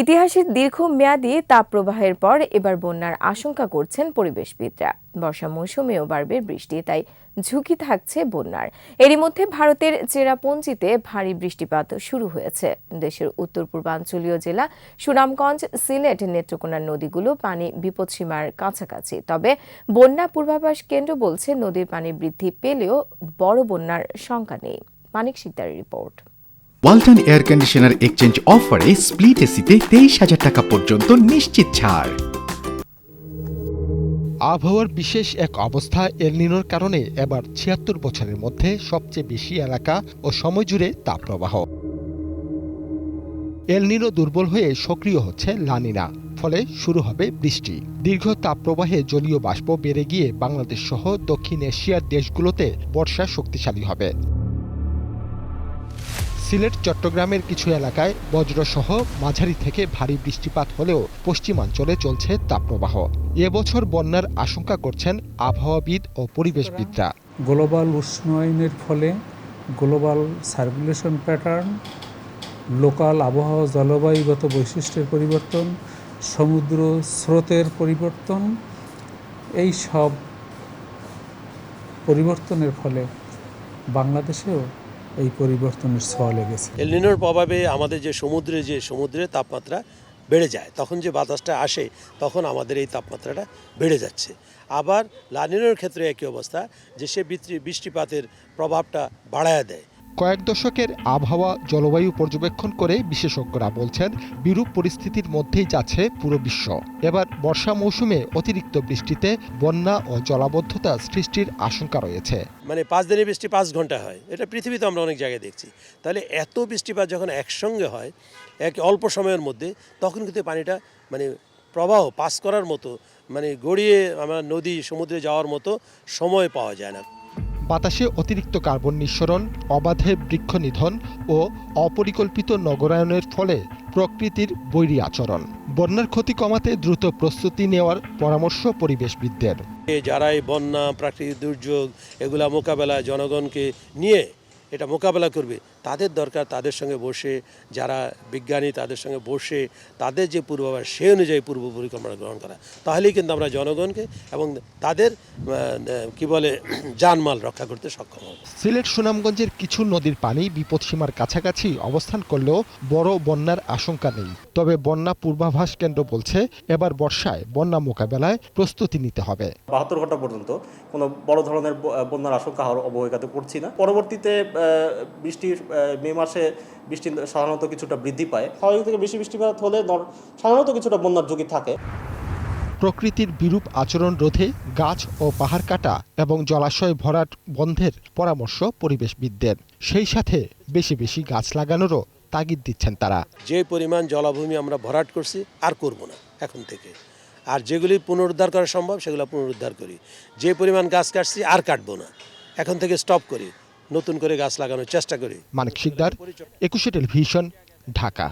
ইতিহাসের দীর্ঘমেয়াদী তাপপ্রবাহের পর এবার বন্যার আশঙ্কা করছেন পরিবেশবিদরা। বর্ষা মৌসুমেও বাড়বে বৃষ্টি, তাই ঝুঁকি থাকছে বন্যার। এরই মধ্যে ভারতের চেরাপুঞ্জিতে ভারী বৃষ্টিপাত শুরু হয়েছে। দেশের উত্তর পূর্বাঞ্চলীয় জেলা সুনামগঞ্জ, সিলেট, নেত্রকোনার নদীগুলো পানি বিপদসীমার কাছাকাছি। তবে বন্যা পূর্বাভাস কেন্দ্র বলছে, নদীর পানি বৃদ্ধি পেলেও বড় বন্যার শঙ্কা নেই। Manik সিকদারের report. Walton air conditioner exchange অফারে স্প্লিট এসিতে তেইশ হাজার টাকা পর্যন্ত নিশ্চিত ছাড়। আবহাওয়ার বিশেষ এক অবস্থা এলনিনোর কারণে এবার ছিয়াত্তর বছরের মধ্যে সবচেয়ে বেশি এলাকা ও সময় জুড়ে তাপপ্রবাহ। এলনিনো দুর্বল হয়ে সক্রিয় হচ্ছে লানিনা, ফলে শুরু হবে বৃষ্টি। দীর্ঘ তাপপ্রবাহে জলীয় বাষ্প বেড়ে গিয়ে বাংলাদেশ সহ দক্ষিণ এশিয়ার দেশগুলোতে বর্ষা শক্তিশালী হবে। সিলেট, চট্টগ্রামের কিছু এলাকায় বজ্রসহ মাঝারি থেকে ভারী বৃষ্টিপাত হলেও পশ্চিমাঞ্চলে চলছে তাপপ্রবাহ। এবছর বন্যার আশঙ্কা করছেন আবহাওয়াবিদ ও পরিবেশবিদরা। গ্লোবাল উষ্ণায়নের ফলে গ্লোবাল সার্কুলেশন প্যাটার্ন, লোকাল আবহাওয়া জলবায়ুগত বৈশিষ্ট্যের পরিবর্তন, সমুদ্র স্রোতের পরিবর্তন, এই সব পরিবর্তনের ফলে বাংলাদেশেও এই পরিবর্তনের ছোঁয়া লেগেছে এলনিনোর প্রভাবে আমাদের যে সমুদ্রে যে সমুদ্রের তাপমাত্রা বেড়ে যায়, তখন যে বাতাসটা আসে, তখন আমাদের এই তাপমাত্রাটা বেড়ে যাচ্ছে। আবার লানিনোর ক্ষেত্রে একই অবস্থা, যে সে বৃষ্টিপাতের প্রভাবটা বাড়ায় দেয়। কয়েক দশকের আবহাওয়া, জলবায়ু পর্যবেক্ষণ করে বিশেষজ্ঞরা বলছেন, বিরূপ পরিস্থিতির মধ্যেই যাচ্ছে পুরো বিশ্ব। এবার বর্ষা মৌসুমে অতিরিক্ত বৃষ্টিতে বন্যা ও জলাবদ্ধতা সৃষ্টির আশঙ্কা রয়েছে। মানে পাঁচ দিনের বৃষ্টি পাঁচ ঘণ্টা হয়। এটা পৃথিবীতে আমরা অনেক জায়গায় দেখছি। তাহলে এত বৃষ্টিপাত যখন একসঙ্গে হয়, এক অল্প সময়ের মধ্যে, তখন কিন্তু পানিটা মানে প্রবাহ পাস করার মতো মানে গড়িয়ে আমরা নদী, সমুদ্রে যাওয়ার মতো সময় পাওয়া যায় না। বাতাসে অতিরিক্ত কার্বন নিঃসরণ, অবাধে বৃক্ষ নিধন ও অপরিকল্পিত নগরায়নের ফলে প্রকৃতির বৈরী আচরণ। বন্যার ক্ষতি কমাতে দ্রুত প্রস্তুতি নেওয়ার পরামর্শ পরিবেশবিদদের। এ যারা এই বন্যা, প্রাকৃতিক দুর্যোগ, এগুলা মোকাবেলায় জনগণকে নিয়ে এটা মোকাবেলা করবে। তাদের দরকার তাদের সঙ্গে বসে, যারা বিজ্ঞানী তাদের সঙ্গে বসে, তাদের যে পূর্বাভাস সেই অনুযায়ী পূর্ব পরিকল্পনা গ্রহণ করা। তাহলেই কিন্তু আমরা জনগণকে এবং তাদের কি বলে, জানমাল রক্ষা করতে সক্ষম হব। সিলেট সুনামগঞ্জের কিছু নদীর পানি বিপদসীমার কাছাকাছি অবস্থান করলেও বড় বন্যার আশঙ্কা নেই। তবে বন্যা পূর্বাভাস কেন্দ্র বলছে এবার বর্ষায় বন্যা মোকাবেলায় প্রস্তুতি নিতে হবে। বাহাত্তর ঘণ্টা পর্যন্ত কোনো বড় ধরনের বন্যার আশঙ্কা অবহেলাতে পড়ছি না। পরবর্তীতে বৃষ্টির মে মাসে বৃষ্টি সাধারণত কিছুটা বৃদ্ধি পায়। স্বাভাবিক থেকে বেশি বৃষ্টিপাত হলে সাধারণত কিছুটা বন্যার ঝুঁকি থাকে। প্রকৃতির বিরূপ আচরণ রোধে গাছ ও পাহাড় কাটা এবং জলাশয় ভরাট বন্ধের পরামর্শ পরিবেশবিদদের। সেই সাথে বেশি বেশি গাছ লাগানোরও তাগিদ দিচ্ছেন তারা। যে পরিমাণ জলাভূমি আমরা ভরাট করছি আর করব না এখন থেকে। আর যেগুলি পুনরুদ্ধার করা সম্ভব সেগুলো পুনরুদ্ধার করি। যে পরিমাণ গাছ কাটছি আর কাটবো না। এখন থেকে স্টপ করি। নতুন করে গাছ লাগানোর চেষ্টা করি। মানিক শিকদার একুশে টেলিভিশন ঢাকা।